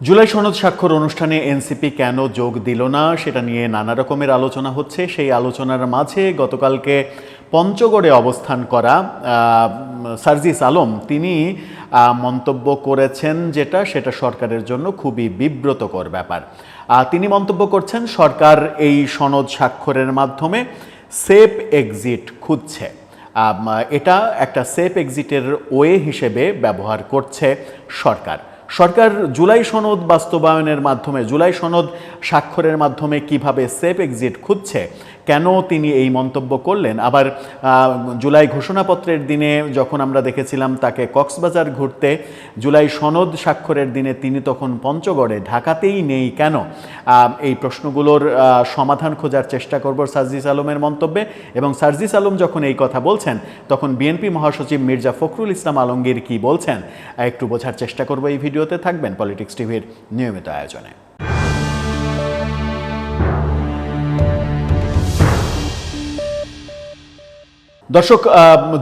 জুলাই সনদ স্বাক্ষর অনুষ্ঠানে এনসিপি কেন যোগ দিল না, সেটা নিয়ে নানা রকমের আলোচনা হচ্ছে। সেই আলোচনার মাঝে গতকালকে পঞ্চগড়ে অবস্থান করা সার্জিস আলম, তিনি মন্তব্য করেছেন যেটা, সেটা সরকারের জন্য খুবই বিব্রতকর ব্যাপার। তিনি মন্তব্য করছেন, সরকার এই সনদ স্বাক্ষরের মাধ্যমে সেফ এক্সিট খুঁজছে। এটা একটা সেফ এক্সিটের ওয়ে হিসেবে ব্যবহার করছে সরকার। সরকার জুলাই সনদ বাস্তবায়নের মাধ্যমে জুলাই সনদ স্বাক্ষরের মাধ্যমে কীভাবে সেফ এক্সিট খুঁজছে কেন তিনি এই মন্তব্য করলেন? আবার জুলাই ঘোষণাপত্রের দিনে যখন আমরা দেখেছিলাম তাকে কক্সবাজার ঘুরতে, জুলাই সনদ স্বাক্ষরের দিনে তিনি তখন পঞ্চগড়ে, ঢাকাতেই নেই কেন? এই প্রশ্নগুলোর সমাধান খোঁজার চেষ্টা করব সার্জিস আলমের মন্তব্যে। এবং সার্জিস আলম যখন এই কথা বলছেন, তখন বিএনপি মহাসচিব মির্জা ফখরুল ইসলাম আলমগীর কি বলছেন? একটু বোঝার চেষ্টা করব এই ভিডিওতে। থাকবেন পলিটিক্স টিভির নিয়মিত আয়োজনে। দর্শক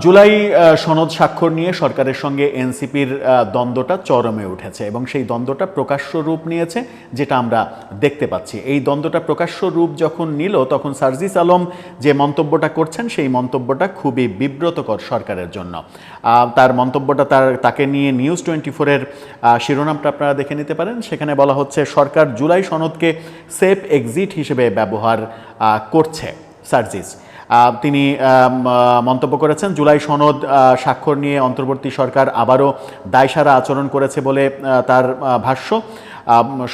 জুলাই সনদ স্বাক্ষর নিয়ে সরকারের সঙ্গে এনসিপির দ্বন্দ্বটা চরমে উঠেছে এবং সেই দ্বন্দ্বটা প্রকাশ্য রূপ নিয়েছে যেটা আমরা দেখতে পাচ্ছি। এই দ্বন্দ্বটা প্রকাশ্য রূপ যখন নিল, তখন সার্জিস আলম যে মন্তব্যটা করছেন, সেই মন্তব্যটা খুবই বিব্রতকর সরকারের জন্য। তার মন্তব্যটা তার, তাকে নিয়ে নিউজ টোয়েন্টি ফোরের শিরোনামটা আপনারা দেখে নিতে পারেন। সেখানে বলা হচ্ছে, সরকার জুলাই সনদকে সেফ এক্সিট হিসেবে ব্যবহার করছে সার্জিস। তিনি মন্তব্য করেছেন, জুলাই সনদ স্বাক্ষর নিয়ে অন্তর্বর্তী সরকার আবারও দায়সারা আচরণ করেছে বলে তার ভাষ্য।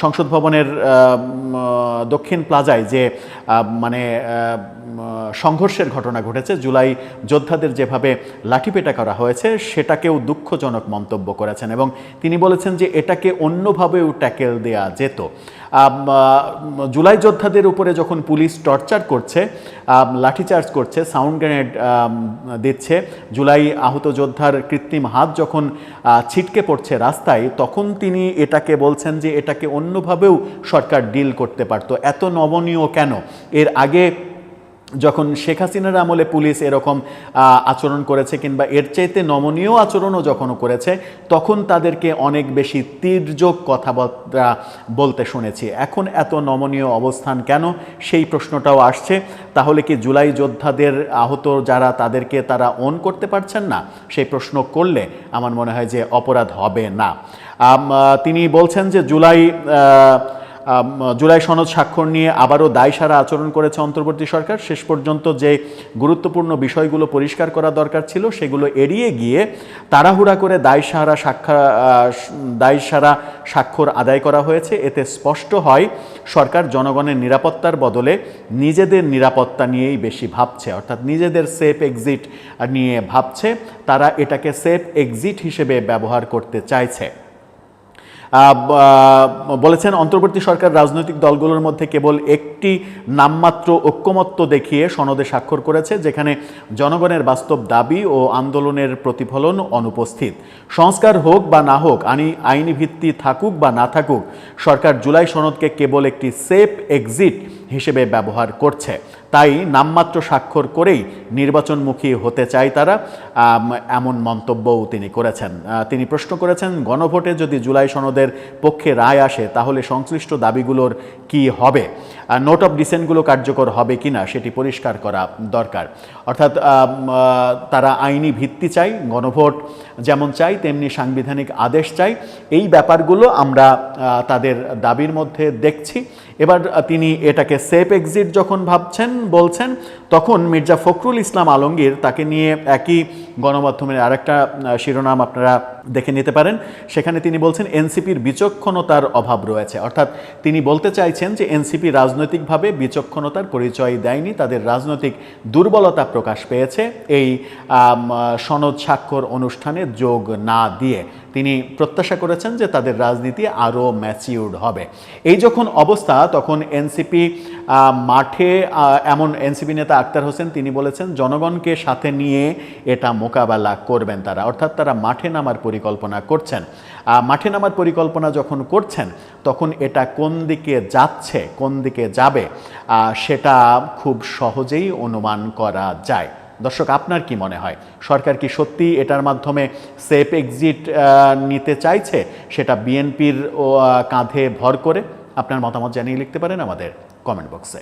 সংসদ ভবনের দক্ষিণ প্লাজায় যে মানে সংঘর্ষের ঘটনা ঘটেছে, জুলাই যোদ্ধাদের যেভাবে লাঠিপেটা করা হয়েছে, সেটাকেও দুঃখজনক মন্তব্য করেছেন। এবং তিনি বলেছেন যে, এটাকে অন্যভাবেও ট্যাকেল দেয়া যেত। জুলাই যোদ্ধাদের উপরে যখন পুলিশ টর্চার করছে লাঠিচার্জ করছে, সাউন্ড গ্রেনেড দিচ্ছে, জুলাই আহত যোদ্ধার কৃত্রিম হাত যখন ছিটকে পড়ছে রাস্তায়, তখন তিনি এটাকে বলছেন যে এটাকে অন্যভাবেও সরকার ডিল করতে পারতো। এত নমনীয় কেন? এর আগে যখন শেখ হাসিনার আমলে পুলিশ এরকম আচরণ করেছে কিংবা এর চাইতে নমনীয় আচরণও যখনও করেছে, তখন তাদেরকে অনেক বেশি তীর্যক কথাবার্তা বলতে শুনেছি। এখন এত নমনীয় অবস্থান কেন? সেই প্রশ্নটাও আসছে। তাহলে কি জুলাই যোদ্ধাদের আহত যারা তাদেরকে তারা অন করতে পারছেন না? সেই প্রশ্ন করলে আমার মনে হয় যে অপরাধ হবে না। তিনি বলছেন যে জুলাই জুলাই সনদ স্বাক্ষর নিয়ে আবারও দায়সারা আচরণ করেছে অন্তর্বর্তী সরকার। শেষ পর্যন্ত যে গুরুত্বপূর্ণ বিষয়গুলো পরিষ্কার করা দরকার ছিল সেগুলো এড়িয়ে গিয়ে তাড়াহুড়া করে দায়সারা সাক্ষা আহ, দায়সারা স্বাক্ষর আদায় করা হয়েছে। এতে স্পষ্ট হয় সরকার জনগণের নিরাপত্তার বদলে নিজেদের নিরাপত্তা নিয়েই বেশি ভাবছে অর্থাৎ নিজেদের সেফ এক্সিট নিয়ে ভাবছে। তারা এটাকে সেফ এক্সিট হিসেবে ব্যবহার করতে চাইছে। বলেছেন, অন্তর্বর্তী সরকার রাজনৈতিক দলগুলোর মধ্যে কেবল একটি নামমাত্র ঐক্যমত্য দেখিয়ে সনদে স্বাক্ষর করেছে, যেখানে জনগণের বাস্তব দাবি ও আন্দোলনের প্রতিফলন অনুপস্থিত। সংস্কার হোক বা না হোক আনি আইনি ভিত্তি থাকুক বা না থাকুক, সরকার জুলাই সনদকে কেবল একটি সেফ এক্সিট হিসেবে ব্যবহার করছে। তাই নামমাত্র স্বাক্ষর করেই নির্বাচনমুখী হতে চায় তারা। এমন মন্তব্যও তিনি করেছেন। তিনি প্রশ্ন করেছেন, গণভোটে যদি জুলাই সনদের পক্ষে রায় আসে, তাহলে সংশ্লিষ্ট দাবিগুলোর কি হবে? নোট অফ ডিসেন্টগুলো কার্যকর হবে কিনা সেটি পরিষ্কার করা দরকার। অর্থাৎ তারা আইনি ভিত্তি চাই, গণভোট যেমন চাই, তেমনি সাংবিধানিক আদেশ চাই। এই ব্যাপারগুলো আমরা তাদের দাবির মধ্যে দেখছি। এবার তিনি এটাকে সেফ এক্সিট যখন ভাবছেন বলছেন, তখন মির্জা ফখরুল ইসলাম আলমগীর তাকে নিয়ে একই গণমাধ্যমের আরেকটা শিরোনাম আপনারা দেখে নিতে পারেন। সেখানে তিনি বলছেন, এনসিপির বিচক্ষণতার অভাব রয়েছে। অর্থাৎ তিনি বলতে চাইছেন যে, এনসিপি রাজনৈতিকভাবে বিচক্ষণতার পরিচয় দেয়নি, তাদের রাজনৈতিক দুর্বলতা প্রকাশ পেয়েছে। এই সনদ স্বাক্ষর অনুষ্ঠানে যোগ না দিয়ে তিনি প্রত্যাশা করেছেন যে তাদের রাজনীতি আরও ম্যাচিউর্ড হবে। এই যখন অবস্থা, তখন এনসিপি মাঠে এমন এনসিপি নেতা আক্তার হোসেন, তিনি বলেছেন, জনগণকে সাথে নিয়ে এটা মোকাবেলা করবেন তারা। অর্থাৎ তারা মাঠে নামার পরিকল্পনা করছেন। মাঠে নামার পরিকল্পনা যখন করছেন, তখন এটা কোন দিকে যাচ্ছে, কোন দিকে যাবে সেটা খুব সহজেই অনুমান করা যায়। দর্শক, আপনার কি মনে হয়? সরকার কি সত্যি এটার মাধ্যমে সেফ এক্সিট নিতে চাইছে? সেটা বিএনপির কাঁধে ভর করে? আপনার মতামত জানিয়ে লিখতে পারেন আমাদের কমেন্ট বক্সে।